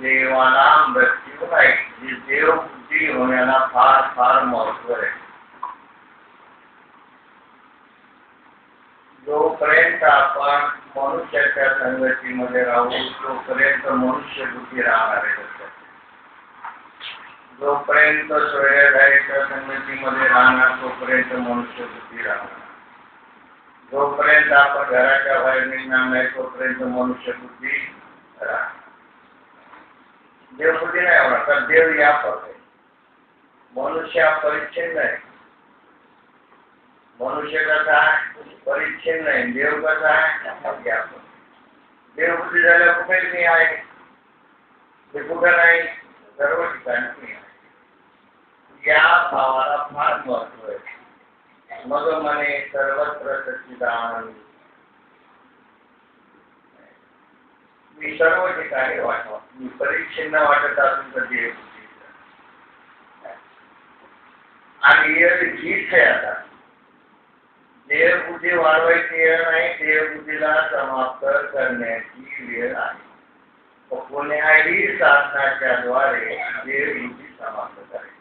देवाला मृत्यू नाही जी देव बुद्धी होण्याला फार फार महत्व आहे जोपर्यंत आपण मनुष्याच्या संगतीमध्ये राहू तोपर्यंत मनुष्य बुद्धी राहणार आहे जोपर्यंत सूर्यधारीच्या संगतीमध्ये राहणार तोपर्यंत मनुष्य बुद्धी राहणार जोपर्यंत आपण घराच्या बाहेर निघणार नाही तोपर्यंत मनुष्य बुद्धी राहणार देव या मनुष्य हा परिच्छिन्न मनुष्य कसा आहे? परिच्छिन्न देव कसा आहे? व्यापक देवबुद्धी झाल्या कुठे मी आहे? ते सर्व ठिकाणी या फार महत्व आहे. मग म्हणे, सर्वत्र सच्चिदानंद वाटवा मी परिच्छिन्न वाटत असून तर देव आणि हीच आहे आता देवबुद्धी वाढवायची वेळ नाही देवबुद्धीला समाप्त करण्याची वेळ आहे. कोण्याही साधनाच्या द्वारे देवबुद्धी समाप्त करायची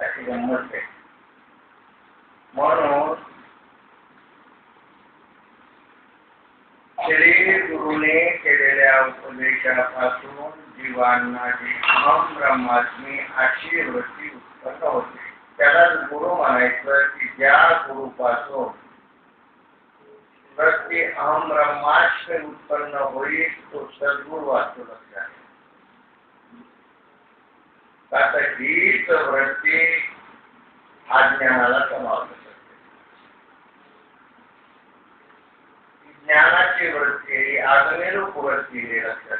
अशी गंमत आहे. म्हणून गुरुने केलेल्या उपदेशापासून जीवांना जी अहम अशी वृत्ती उत्पन्न होते गुरु म्हणायचं की ज्या गुरुपासून वृत्ती अहम ब्रह्मास्मी उत्पन्न होईल तो सद्गुरु वाचू आता हीच वृत्ती ज्ञानाची वृत्ती आगमेरूप वृत्ती लक्षात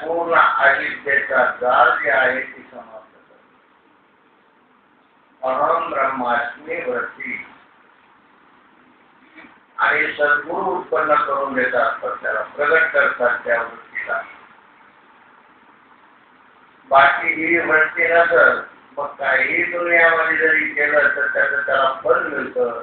पूर्ण अविद्येचा जाळ जे आहे ती समाप्त करते अहम ब्रह्मास्मी वृत्ती. आणि सद्गुरु उत्पन्न करून देतात त्याला प्रगट करतात त्या वृत्तीला. बाकी ही वृत्ती नसत मग काही दुनियामध्ये जरी केलं तर त्याचं त्याला फल मिळतं.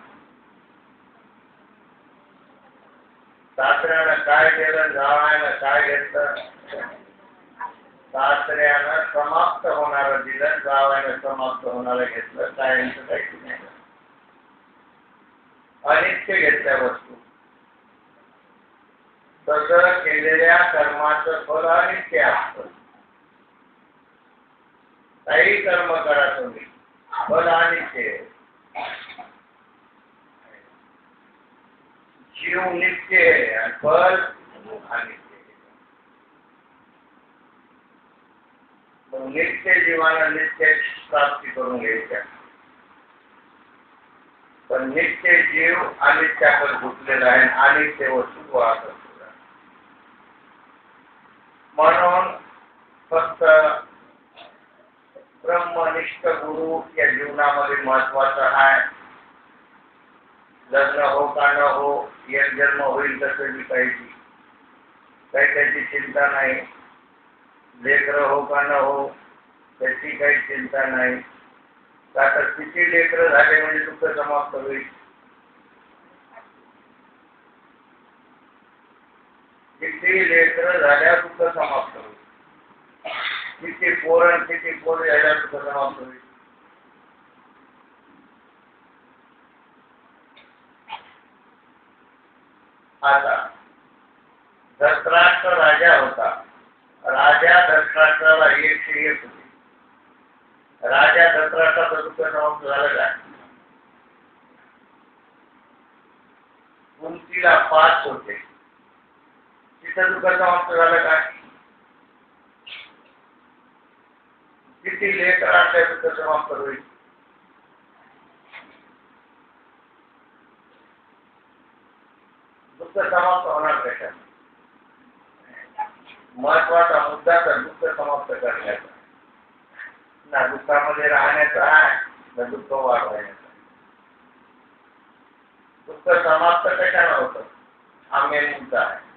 सासऱ्यानं काय केलं जावयानं समाप्त होणार दिलं जावयानं समाप्त होणार अनित्य घेतल्या वस्तू. तसं केलेल्या फल अनित्य कर्म करा तुम्ही फल अनित्य जीव नित्य आणि फल अनित्य मग नित्य नित्य प्राप्ती करून घ्यायच्या पण नित्य जीव अनित्याकडे घुसलेला आहे असतो म्हणून फक्त ब्रह्मनिष्ठ गुरु या जीवनामध्ये महत्वाचा आहे लग्न हो का न हो, एक जन्म होईल जी पाहिजे. काही त्याची चिंता नाही. लेकर हो का न हो, त्याची काही चिंता नाही. आता किती लेकर झाले म्हणजे दुःख समाप्त होईल. किती लेकर झाल्या दुःख समाप्त होईल. किती पोरण किती पोर झाल्या दुःख समाप्त होईल. आता धृतराष्ट्र राजा होता. राजा धृतराष्ट्राला एकशे एक होते. राजा धृतराष्ट्राचं दुःख कुंतीला पाच होते. तिथं काय किती लेकर होईल दुःख समाप्त होणार कशात महत्वाचा मुद्दा तर दुःख समाप्त करण्याचा ना दुःखामध्ये राहण्याचा आहे ना दुःख वाढवायचं दुःख समाप्त कशाला होतं हा मुद्दा आहे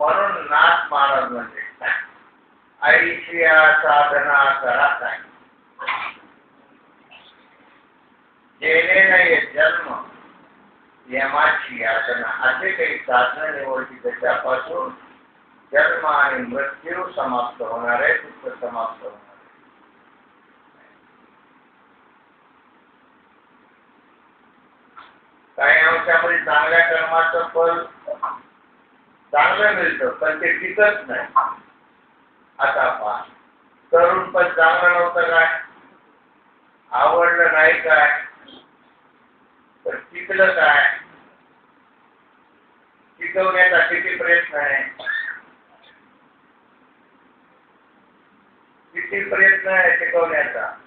म्हणून नाथ महाराज म्हणजे आईची साधना करा काय केलेला जन्म. यमाची यातना असे काही साधन निवडली त्याच्यापासून जन्म आणि मृत्यू समाप्त होणार आहे दुःख समाप्त होणार काही अंशामध्ये चांगल्या कर्माचं फल चांगलं मिळतं पण ते टिकत नाही. आता पहा. तरुण पण चांगलं नव्हतं काय? आवडलं नाही काय? किती प्रयत्न आहे किती प्रयत्न आहे टिकवण्याचा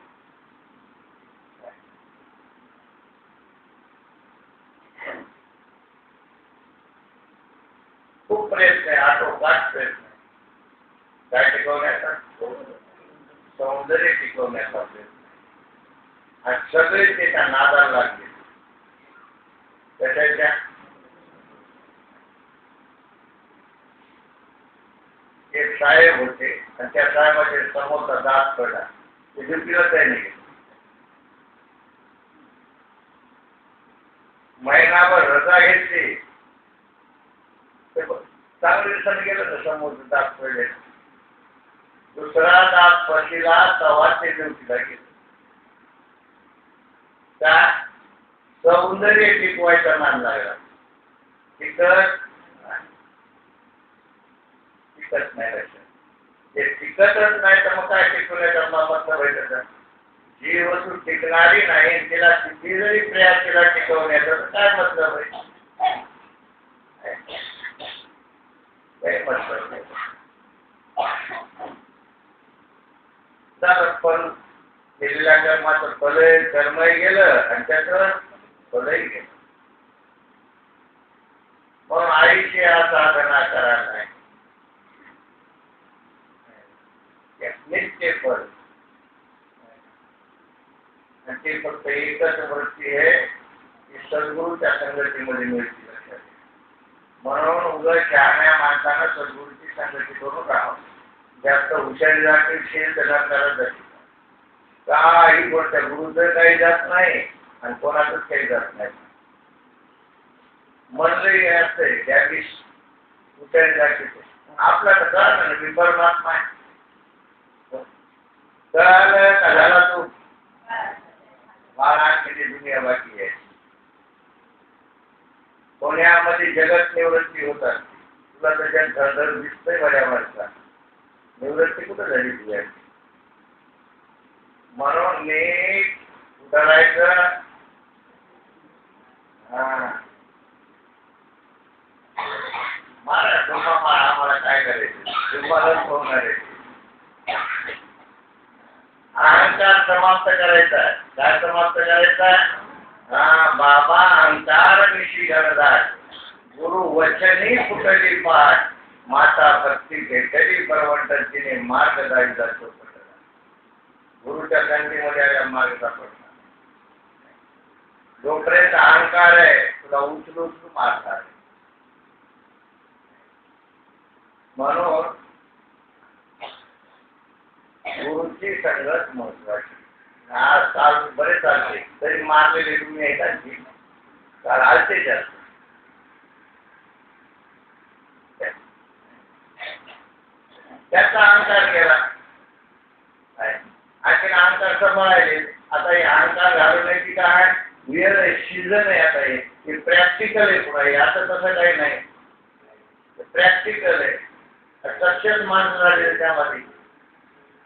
साहेब होते आणि त्या साहेबाचे समोरचा दात पडला. ते ड्युटीला त्यांनी महिनाभर रजा घेतली. चांगल्या दिवसाने गेलं तर समोरचं दात पडले. दुसरा दात पशीला तवा ते ड्युटीला गेले. त्या सौंदर्य टिकवायचा मान लागला. तिथं टिकत नाही लक्षात ते टिकतच नाही तर मग काय टिकवल्या मग मतलब जी वस्तू टिकणारी नाही तिला किती जरी प्रयास केला टिकवण्याचा तर काय मतलब आहे? काही मतलब नाही. तर पण केलेल्या कर्माचं फल कर्मही गेलं आणि त्याच फलही गेलं. म्हणून आईची आ साधना करा नाही. नित्य फल आणि ते फक्त एकच वृत्ती आहे की सद्गुरूच्या संगतीमध्ये मिळते लक्षात म्हणून उगं शहाण्या माणसानं सद्गुरूची संगती करून राहावं जास्त हुशारी जातील त्याला करत काही गोष्ट गुरुचं काही जात नाही आणि कोणाचंच काही जात नाही. म्हणलंही असतंय त्या दिवशी हुशारी जातील आपला तर कळलं ना परमात्मा आहे. कळालं का झाला तू बाळा किती दुनिया बाकी आहे पुण्यामध्ये जगत निवृत्ती होतात तुला त्याच्यात धडधड दिसतंय माझ्या माणसा निवृत्ती कुठं झाली तुझ्या म्हणून नीट उतरायचं हा। मारा तुम्हा मारा आम्हाला काय करायचं तुम्हालाच होणार आहे अहंकार समाप्त करायचा आहे. काय समाप्त करायचा आहे? हा, बाबा अहंकार निशी घडदार गुरु वचनी फुटली पाठ. माता भक्ती भेटली परवंट तिने मार्ग जायचा तो गुरुच्या आल्या मार्ग सापडला जोपर्यंत अहंकार आहे, तुला उचलू उचलू मारणार. म्हणून तुमची संगत महत्वाची. आज काल बरे चालते तरी मारलेले तुम्ही ऐकायची काल आलते जास्त त्याचा अहंकार केला. आणखी अहंकार सांभाळायले आता हे अहंकार घालवण्याची काय? वेळ आहे सीझन आहे आता हे. हे प्रॅक्टिकल आहे पुढे. आता तसं काही नाही. प्रॅक्टिकल आहे. सक्षम माणूस राहिले त्यामध्ये.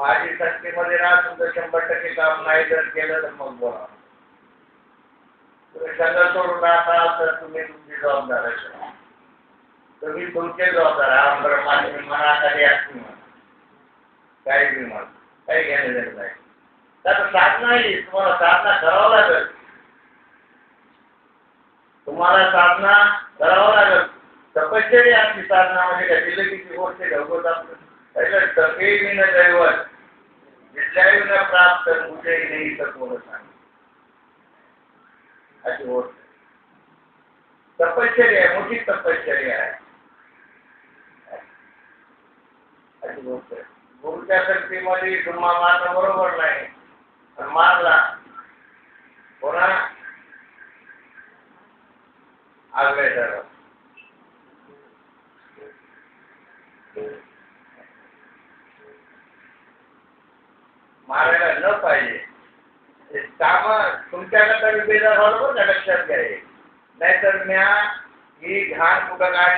माझी संस्थेमध्ये राहा तुमचं शंभर टक्के काम नाही जर केलं तर मग बोला. तुम्ही संघ सोडून राहता तर तुम्ही तुमची जबाबदार आहे तुम्ही तुमचे जबाबदार आमदार माझी मनाखाली असली म्हणा काही बी म्हणा काही घेणं देत नाही. त्यात साधना येईल तुम्हाला साधना करावं लागेल. तुम्हाला साधना करावं लागेल. तपश्चर्या असली साधना म्हणजे काय जिल्लकीची गोष्ट घडवत आपलं त्याच्या तपेविन दैवत. विद्याविन प्राप्त नाही तत्व सांग अशी गोष्ट तपश्चर्या तपश्चर्या गोष्ट गुरुच्या नाही। मारला न पाहिजे काम तुमच्याकडे मी बेजार झालो बरं का लक्षात घ्याय नाहीतर म्या ही घाण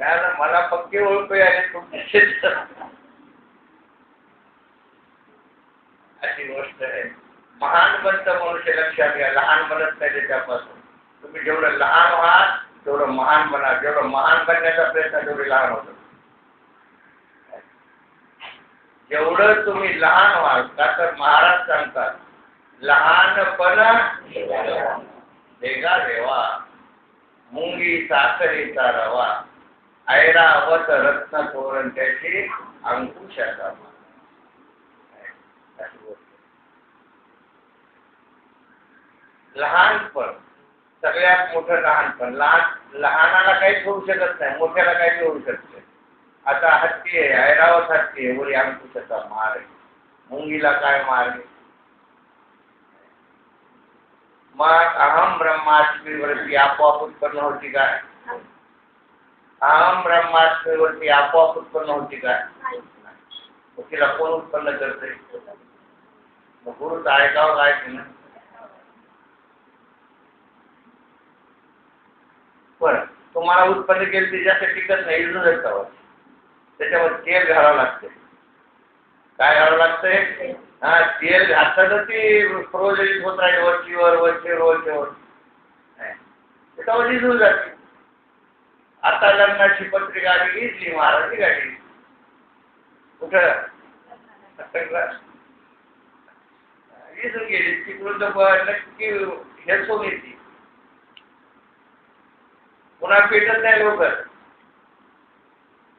कारण मला पक्के ओळखू आले तुमचे अशी गोष्ट आहे. महान बनत मनुष्य लक्षात घ्या. लहान बनत नाही त्याच्यापासून. तुम्ही जेवढं लहान व्हाल तेवढं महान बना. जेवढं महान बनण्याचा प्रयत्न तेवढे लहान होतो. जेवढं तुम्ही लहान व्हाल का तर महाराज सांगतात लहानपणा देगा देवा. मुंगी साखरेचा रवा. ऐरावत रत्न तोरण त्याची अंकुशाचा लहानपण सगळ्यात मोठं लहानपण लहान, लहानाला काहीच होऊ शकत नाही, मोठ्याला काही होऊ आता हत्ती आहे ऐरावत हत्ती आहे, वरी अंकुशाचा मार. आहे मुंगीला काय मार? आहे मग अहम ब्रह्माष्टमीवरती आपोआप उत्पन्न होती काय? अहम ब्रह्माष्टमीवरती आपोआप उत्पन्न होती काय? मग तिला कोण उत्पन्न करते? मग गुरुच ऐकावं काय ना पण तुम्हाला उत्पन्न केलं ते जास्त टिकत नाही इजून त्याच्यावर तेल घालावं लागते. काय घालावं लागतंय हा तेल घातलं तर ती प्रोजेक्ट होत राहील वरचीवर वरचीवर वरचीवर. त्याच्यावर इजून जाते. आता लग्नाची पत्रिका आली घेतली महाराजी गाडी कुठं? इजून गेली तिकडून तर नक्की हेरसून येते. पुन्हा पेटत नाही लवकर.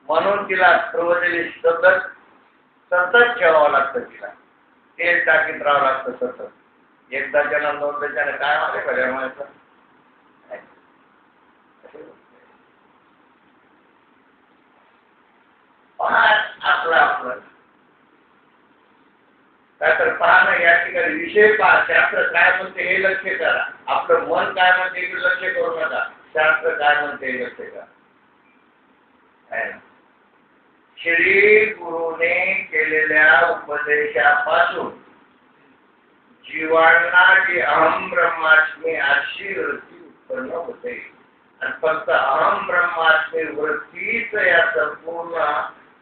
म्हणून तिला प्रवचने सतत सतत ठेवावं लागतं तिला. तेल टाकीत राहावं लागतं सतत. एकदा त्याला नोंद त्याने काय मागे खऱ्या माणसं आपलं आपलं काय तर पहा ना या ठिकाणी विषय पहा शास्त्र काय म्हणते हे लक्ष करा आपलं मन काय म्हणते हे लक्ष करू नका शास्त्र काय म्हणते हे लक्ष करा श्री गुरुने केलेल्या उपदेशापासून जीवांना जी अहम ब्रह्माष्टमी अशी वृत्ती उत्पन्न होते. आणि फक्त अहम ब्रह्माष्टमी वृत्तीच या संपूर्ण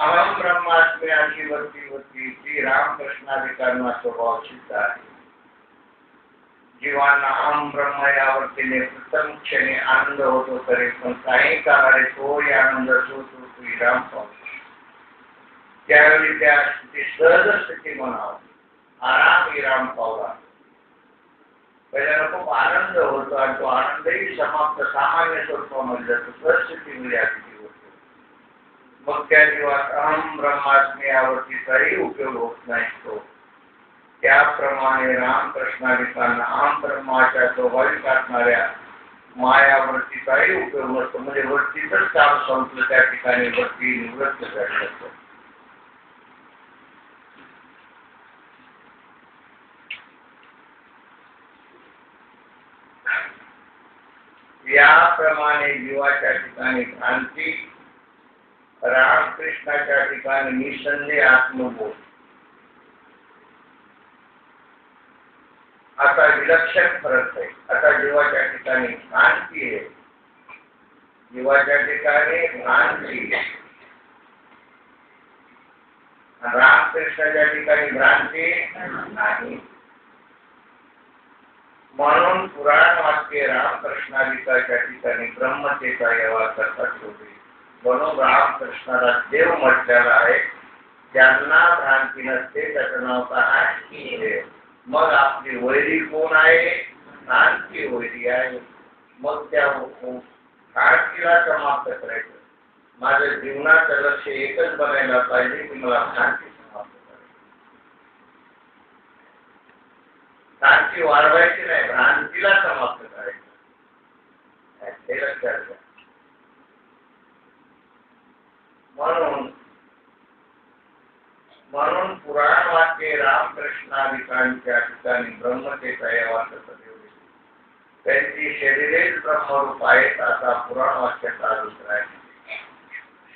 अहम ब्रह्मास्मी अशी वरती श्री रामकृष्णाधिकांना स्वभाव सिद्ध जीवांना अहम ब्रह्म या वृत्तीने प्रथम क्षणी आनंद होतो तरी पण काही काळाने तोही आनंद सुटतो श्रीराम पावतो त्यावेळी त्या स्थिती सहज स्थिती म्हणावं आराम विराम पावला पहिल्याला खूप आनंद होतो आणि तो आनंदही समाप्त, सामान्य स्वरूपामध्ये जातो सहस्थितीमध्ये अतिथी होतो त्या अहम ब्रह्मास्मी यावरती काही उपयोग होत नाही तो त्याप्रमाणे रामकृष्णाधिकांना अहम ब्रह्माच्या स्वाभाविक असणाऱ्या मायावरतीचाही उपयोग नसतो म्हणजे वरतीच काम संपलं त्या ठिकाणी वरती निवृत्त झालं असतं याप्रमाणे जीवाच्या ठिकाणी भ्रांती रामकृष्णाच्या ठिकाणी निसंदेह आत्मबोध। आता विलक्षण फरक आहे. आता जीवाच्या ठिकाणी भ्रांती आहे जीवाच्या ठिकाणी भ्रांती रामकृष्णाच्या ठिकाणी भ्रांती नाही. म्हणून पुराण वाक्य रामकृष्णाधिकाच्या ठिकाणी ब्रह्मतेचा होते. म्हणून रामकृष्णाला देव म्हटलेला आहे ज्यांना भ्रांती नसते त्याचं नाव काय मग आपली वैरी कोण आहे? भ्रांती वैरी आहे. मग त्या भ्रांतीला समाप्त करायचं. माझ्या जीवनाचं लक्ष एकच बनायला पाहिजे की मला भ्रांती समाप्त करायची. भ्रांती वाढवायची नाही भ्रांतीला समाप्त करायचं. हे लक्षात घ्या. म्हणून पुराण वाक्य रामकृष्णाधिकांच्या ठिकाणी ठेवले त्यांची शरीरेच ब्रह्मरूप आहेत पुराण वाक्याचा अभिप्राय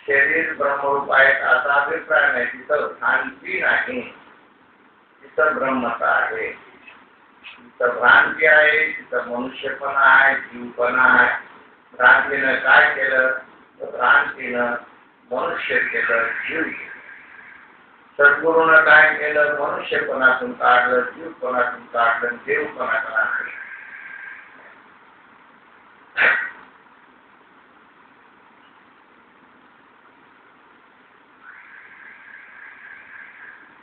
शरीर ब्रह्मरूप आहेत असा अभिप्राय नाही. तिथं भ्रांती नाही. तिथं ब्रह्मता आहे. तिथं भ्रांती आहे, तिथं मनुष्यपणा आहे, जीवपणा आहे. भ्रांतीनं काय केलं? तर भ्रांतीनं मनुष्य जीव सद्गुरूनं काय केलं मनुष्यपणातून काढलं जीवपणातून काढलं देवपणा काढलं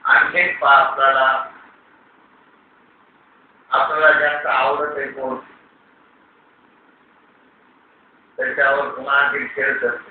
आणखी आपल्याला आपल्याला जास्त आवडत आहे कोण त्याच्यावर पुन्हा आणखी खेळ करते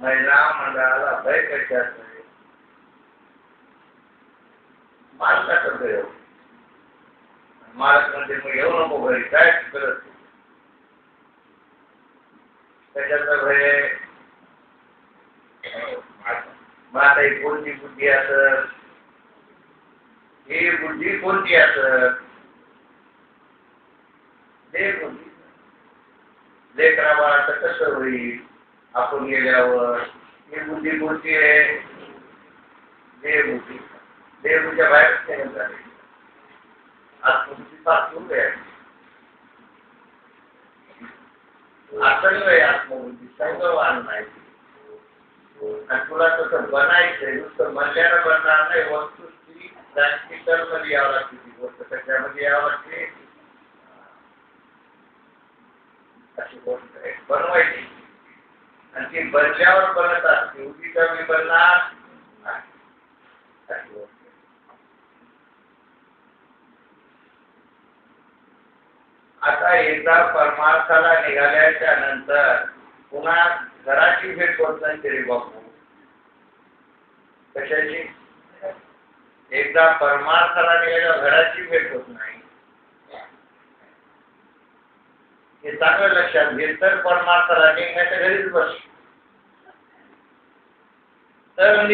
महिला मंडळाला भय कशात आहे मालकाचा भय हो? मालक म्हणजे मग येऊ नको घरी काय करत त्याच्याचा भय मग आता ही कोणती बुद्धी असत ही बुद्धी कोणती असत ते बुद्धी. लेकरा बाळाचं कसं होईल? आपण गेल्यावर. ही बुद्धी कोणती आहे. देव बुद्धी बाहेर बुद्धीच्या झाले झाली आत्मबुद्धी पासून आहे. असंग आहे आत्मबुद्धी. संगवान नाही. आणि तुला तसं बनायचंय नुसतं म्हणल्यानं बनणार नाही. वस्तुस्थिती ती प्रॅक्टिकलमध्ये यावं लागते. ती गोष्ट त्याच्यामध्ये यावं लागते? अशी गोष्ट आहे. बनवायची. आणि ती बनल्यावर बनतात असते उभी कमी बनणार आता एकदा एकदा परमार्थाला निघाल्याच्या नंतर पुन्हा घराची भेट होत नाही तरी बापू कशाची? एकदा परमार्थाला निघाल्यावर घराची भेट होत नाही. निघण्याच्या घरीच बस। तर